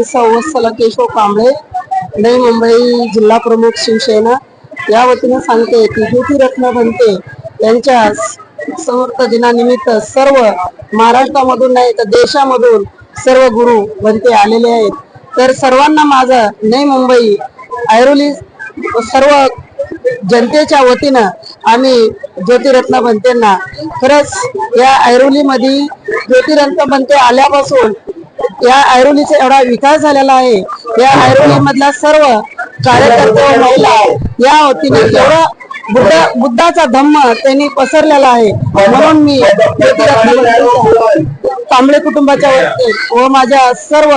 मी सौवत्सला केशव कांबळे नवी मुंबई जिल्हा प्रमुख शिवसेना. या वतीने सांगते की ज्योतिरत्न बनते यांच्या समर्थ दिनानिमित्त सर्व महाराष्ट्रामधून नाही तर देशामधून सर्व गुरु बनते आलेले आहेत. तर सर्वांना माझं नवी मुंबई ऐरोली सर्व जनतेच्या वतीनं आम्ही ज्योतिरत्न बनतेंना खरंच या ऐरोलीमध्ये ज्योतिरत्न बनते आल्यापासून या ऐरोलीचा एवढा विकास झालेला आहे. या ऐरोली मधल्या सर्व कार्यकर्ते महिला या वतीने एवढा बुद्ध बुद्धाचा धम्म त्यांनी पसरलेला आहे. म्हणून मी ज्योतिरत्न कुटुंबाच्या व माझ्या सर्व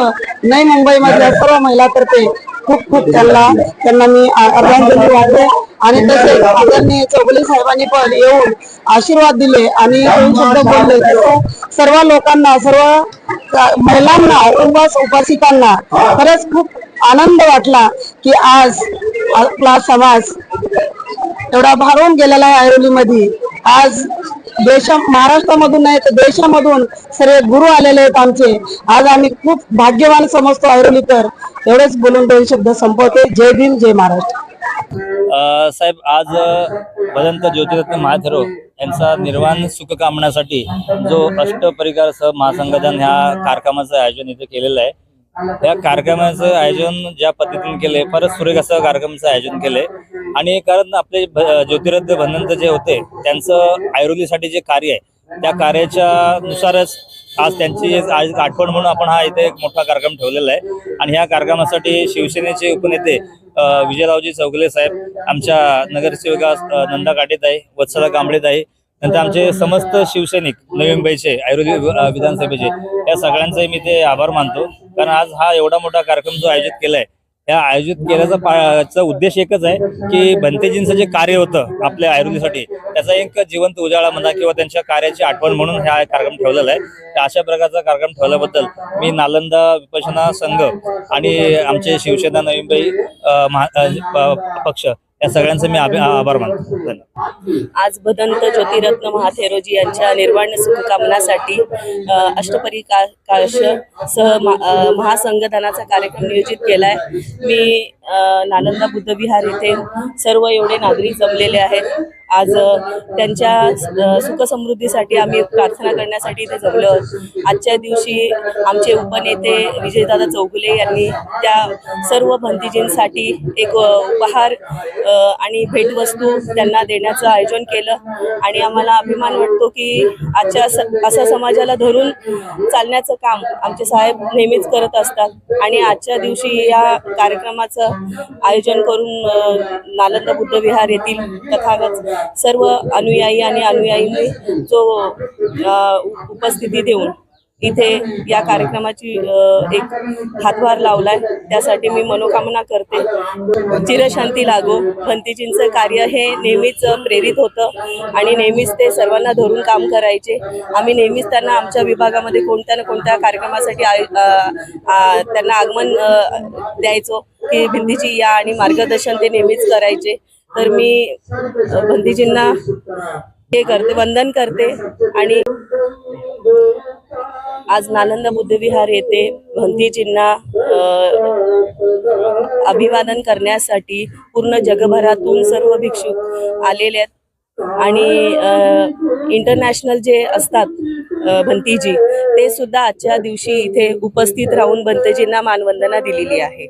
नवी मुंबई मधल्या सर्व महिलातर्फे खूप खूप त्यांना त्यांना मी आदरांजली वाटते आणि तसेच आदरणीय चौगुले साहेबांनी पण येऊन आशीर्वाद दिले आणि दोन शब्द बोलले तसं सर्व लोकांना सर्व महिलांना उपवास उपासिकांना खरंच खूप आनंद वाटला की आज आपला समाज एवढा भारून गेलेला आहे ऐरोलीमध्ये. आज देशा महाराष्ट्रामधून नाही तर देशामधून सर्व गुरु आलेले आहेत आमचे. आज आम्ही खूप भाग्यवान समजतो ऐरोलीकर एवढेच बोलून दोन शब्द संपवते. जय भीम जय महाराष्ट्र. साहेब आज भजंत ज्योतिरत्न महाथेरो यांचा निर्वाण सुख कामण्यासाठी जो अष्टपरिकार सह महासंघटन ह्या कार्यक्रमाचं आयोजन इथे केलेलं आहे. या कार्यक्रमाचं आयोजन ज्या पद्धतीने केले फारच सुरेख असं कार्यक्रमाचं आयोजन केलंय. आणि कारण आपले भ- ज्योतिरत्न जे होते त्यांचं ऐरोलीसाठी जे कार्य आहे त्या कार्याच्या नुसारच आज त्यांची आज आठवण म्हणून आपण हा इथे एक मोठा कार्यक्रम ठेवलेला आहे. आणि ह्या कार्यक्रमासाठी शिवसेनेचे उपनेते विजयरावजी चौगले साहेब आमच्या नगरसेविका नंदा काटेत आहे वत्सला आहे नंतर आमचे समस्त शिवसैनिक नवी मुंबईचे ऐरोली विधानसभेचे या सगळ्यांचे मी ते आभार मानतो. कारण आज हा एवढा मोठा कार्यक्रम जो आयोजित केलाय या आयोजित केल्याचा उद्देश एकच आहे की भंतेजींचं जे कार्य होतं आपल्या ऐरोलीसाठी त्याचा एक जिवंत उजाळा म्हणा किंवा त्यांच्या कार्याची आठवण म्हणून हा कार्यक्रम ठेवलेला आहे. तर अशा प्रकारचा कार्यक्रम ठेवल्याबद्दल मी नालंदा विपशना संघ आणि आमचे शिवसेना नवी मुंबई पक्ष या सगळ्यांचे मी आभार मानतो. आज भदंत ज्योतिरत्न महाथेरोजी यांच्या निर्वाण सुखकामनासाठी अ, अष्टपरिकाश सह मा- अ, कार्यक्रम नियोजित केलाय. मी नालंदा बुद्ध विहार येथे सर्व एवढे नागरिक जमलेले आहेत. आज त्यांच्या सुखसमृद्धीसाठी आम्ही प्रार्थना करण्यासाठी इथे जमलो आहोत. आजच्या दिवशी आमचे उपनेते विजयदादा चौगुले यांनी त्या सर्व भंतीजींसाठी एक उपहार आणि भेटवस्तू त्यांना देण्याचं आयोजन केलं. आणि आम्हाला अभिमान वाटतो की आजच्या असा समाजाला धरून चालण्याचं काम आमचे साहेब नेहमीच करत असतात. आणि आजच्या दिवशी या कार्यक्रमाचं आयोजन करून नालंदा बुद्ध विहार येथील तथागत सर्व अनुयायी आणि अनुयायींनी जो उपस्थिती देऊन इथे या कार्यक्रमाची एक हातभार लावलाय. त्यासाठी मी मनोकामना करते. चिरशांती लागो. भंतीजींचं कार्य हे नेहमीच प्रेरित होतं आणि नेहमीच ते सर्वांना धरून काम करायचे. आम्ही नेहमीच त्यांना आमच्या विभागामध्ये कोणत्या ना कोणत्या कार्यक्रमासाठी आय- त्यांना आगमन द्यायचो. की भिंतीजी या आणि मार्गदर्शन ते नेहमीच करायचे. तर मी भंतीजींना हे करते वंदन करते आणि आज नालंदा बुद्धविहार येथे भंतीजींना अभिवादन करण्यासाठी पूर्ण जगभरातून सर्व भिक्षुक आलेले आहेत. आणि इंटरनॅशनल जे असतात भंतीजी ते सुद्धा आजच्या दिवशी इथे उपस्थित राहून भंतेजींना मानवंदना दिलेली आहे.